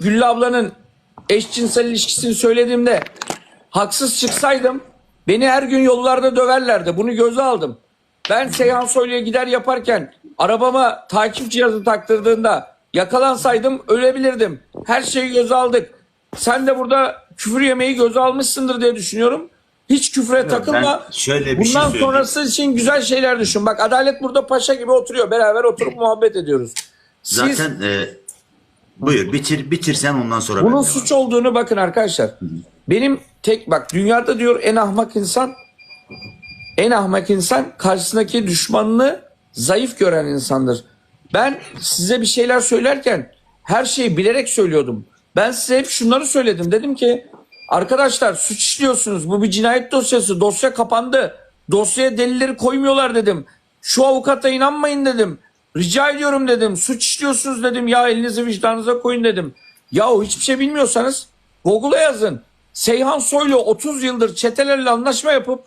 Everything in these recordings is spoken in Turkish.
Güllü ablanın eşcinsel ilişkisini söylediğimde haksız çıksaydım beni her gün yollarda döverlerdi. Bunu göze aldım. Ben Seyhan Soylu'ya gider yaparken arabama takip cihazı taktırdığında yakalansaydım ölebilirdim. Her şeyi göze aldık. Sen de burada küfür yemeyi göze almışsındır diye düşünüyorum. Hiç küfre takılma. ben şöyle bir şey Bundan söyleyeyim. sonrası için güzel şeyler düşün. Bak Adalet burada paşa gibi oturuyor. Beraber oturup muhabbet ediyoruz. Siz Zaten e, buyur bitir bitirsen ondan sonra bunun suç olduğunu bakın arkadaşlar. Benim tek bak dünyada diyor en ahmak insan en ahmak insan karşısındaki düşmanını zayıf gören insandır. Ben size bir şeyler söylerken her şeyi bilerek söylüyordum. Ben size hep şunları söyledim. Dedim ki arkadaşlar suç işliyorsunuz. Bu bir cinayet dosyası. Dosya kapandı. Dosyaya delilleri koymuyorlar dedim. Şu avukata inanmayın dedim. Rica ediyorum dedim. Suç işliyorsunuz dedim. Ya elinizi vicdanınıza koyun dedim. Yahu hiçbir şey bilmiyorsanız Google'a yazın. Seyhan Soylu 30 yıldır çetelerle anlaşma yapıp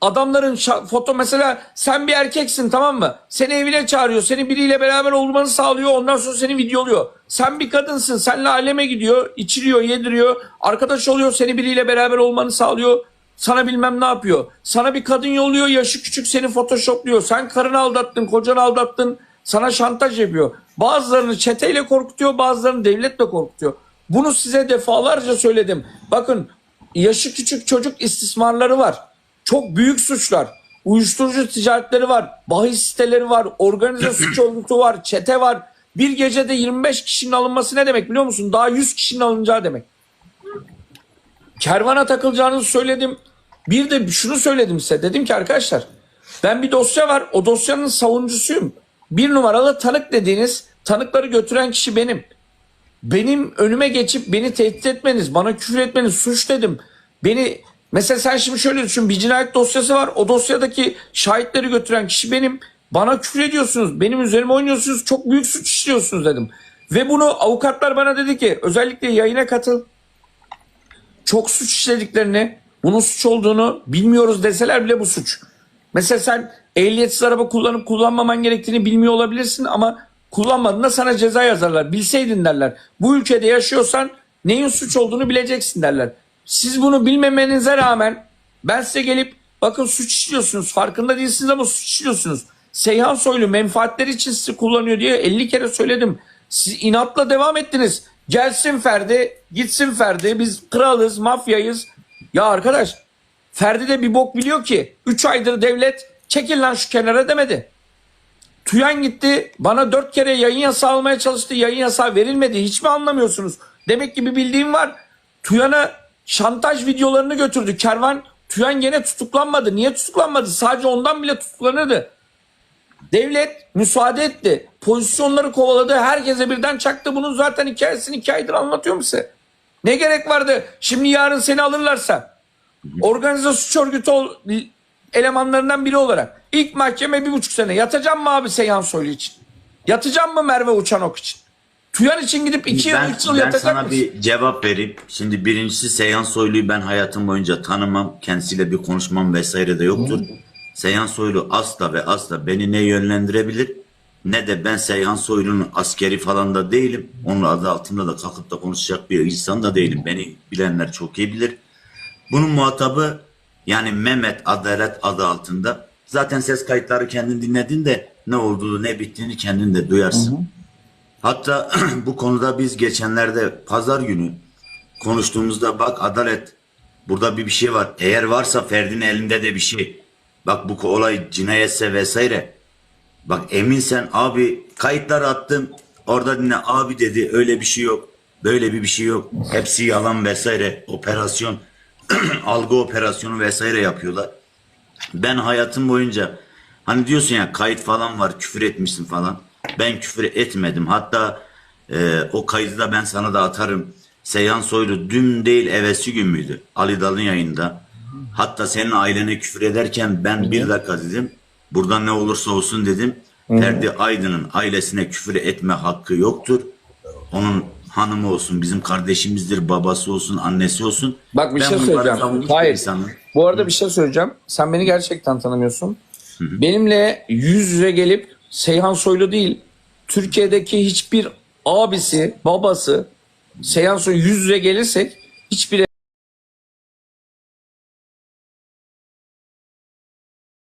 adamların foto mesela sen bir erkeksin tamam mı? Seni evine çağırıyor. Seni biriyle beraber olmanı sağlıyor. Ondan sonra seni videoluyor. Sen bir kadınsın. Seninle aleme gidiyor. içiriyor, yediriyor. Arkadaş oluyor. Seni biriyle beraber olmanı sağlıyor. Sana bilmem ne yapıyor. Sana bir kadın yolluyor. Yaşı küçük seni photoshopluyor. Sen karını aldattın, kocanı aldattın. Sana şantaj yapıyor. Bazılarını çeteyle korkutuyor. Bazılarını devletle korkutuyor. Bunu size defalarca söyledim. Bakın yaşı küçük çocuk istismarları var. Çok büyük suçlar. Uyuşturucu ticaretleri var. Bahis siteleri var. Organize suç örgütü var. Çete var. Bir gecede 25 kişinin alınması ne demek biliyor musun? Daha 100 kişinin alınacağı demek. Kervana takılacağınızı söyledim. Bir de şunu söyledim size. Dedim ki arkadaşlar ben bir dosya var. O dosyanın savunucusuyum. Bir numaralı tanık dediğiniz tanıkları götüren kişi benim. Benim önüme geçip beni tehdit etmeniz, bana küfür etmeniz suç dedim. Beni mesela sen şimdi şöyle düşün bir cinayet dosyası var. O dosyadaki şahitleri götüren kişi benim. Bana küfür ediyorsunuz. Benim üzerime oynuyorsunuz. Çok büyük suç işliyorsunuz dedim. Ve bunu avukatlar bana dedi ki özellikle yayına katıl. Çok suç işlediklerini, bunun suç olduğunu bilmiyoruz deseler bile bu suç. Mesela sen ehliyetsiz araba kullanıp kullanmaman gerektiğini bilmiyor olabilirsin ama kullanmadığında sana ceza yazarlar. Bilseydin derler. Bu ülkede yaşıyorsan neyin suç olduğunu bileceksin derler. Siz bunu bilmemenize rağmen ben size gelip bakın suç işliyorsunuz. Farkında değilsiniz ama suç işliyorsunuz. Seyhan Soylu menfaatleri için sizi kullanıyor diye 50 kere söyledim. Siz inatla devam ettiniz. Gelsin Ferdi, gitsin Ferdi. Biz kralız, mafyayız. Ya arkadaş Ferdi de bir bok biliyor ki 3 aydır devlet çekil lan şu kenara demedi. Tuyan gitti bana dört kere yayın yasağı almaya çalıştı. Yayın yasağı verilmedi. Hiç mi anlamıyorsunuz? Demek ki bir bildiğim var. Tuyan'a şantaj videolarını götürdü. Kervan Tuyan gene tutuklanmadı. Niye tutuklanmadı? Sadece ondan bile tutuklanırdı. Devlet müsaade etti. Pozisyonları kovaladı. Herkese birden çaktı. Bunun zaten hikayesini iki aydır anlatıyorum size. Ne gerek vardı? Şimdi yarın seni alırlarsa organize suç örgütü ol, elemanlarından biri olarak ilk mahkeme bir buçuk sene yatacağım mı abi Seyhan Soylu için? Yatacağım mı Merve Uçanok için? Tuyan için gidip iki yıl, üç yıl ben yatacak sana mısın? bir cevap vereyim. Şimdi birincisi Seyhan Soylu'yu ben hayatım boyunca tanımam. Kendisiyle bir konuşmam vesaire de yoktur. Seyhan Soylu asla ve asla beni ne yönlendirebilir ne de ben Seyhan Soylu'nun askeri falan da değilim. Onun adı altında da kalkıp da konuşacak bir insan da değilim. Beni bilenler çok iyi bilir. Bunun muhatabı yani Mehmet Adalet adı altında. Zaten ses kayıtları kendin dinledin de ne olduğunu ne bittiğini kendin de duyarsın. Hatta bu konuda biz geçenlerde pazar günü konuştuğumuzda bak Adalet burada bir bir şey var. Eğer varsa Ferdi'nin elinde de bir şey. Bak bu olay cinayetse vesaire. Bak eminsen abi kayıtlar attım. Orada dinle abi dedi öyle bir şey yok. Böyle bir bir şey yok. Hepsi yalan vesaire. Operasyon algı operasyonu vesaire yapıyorlar. Ben hayatım boyunca hani diyorsun ya kayıt falan var küfür etmişsin falan. Ben küfür etmedim. Hatta e, o kaydı da ben sana da atarım. Seyhan Soylu dün değil evesi gün müydü? Ali Dal'ın yayında. Hatta senin ailene küfür ederken ben bir dakika dedim. Buradan ne olursa olsun dedim. Ferdi Aydın'ın ailesine küfür etme hakkı yoktur. Onun hanımı olsun, bizim kardeşimizdir, babası olsun, annesi olsun. Bak bir Ben şey söyleyeceğim. Hayır. insanım. Bu arada bir şey söyleyeceğim. Sen beni gerçekten tanımıyorsun. Benimle yüz yüze gelip Seyhan Soylu değil, Türkiye'deki hiçbir abisi, babası Seyhan Soy yüz yüze gelirsek hiçbir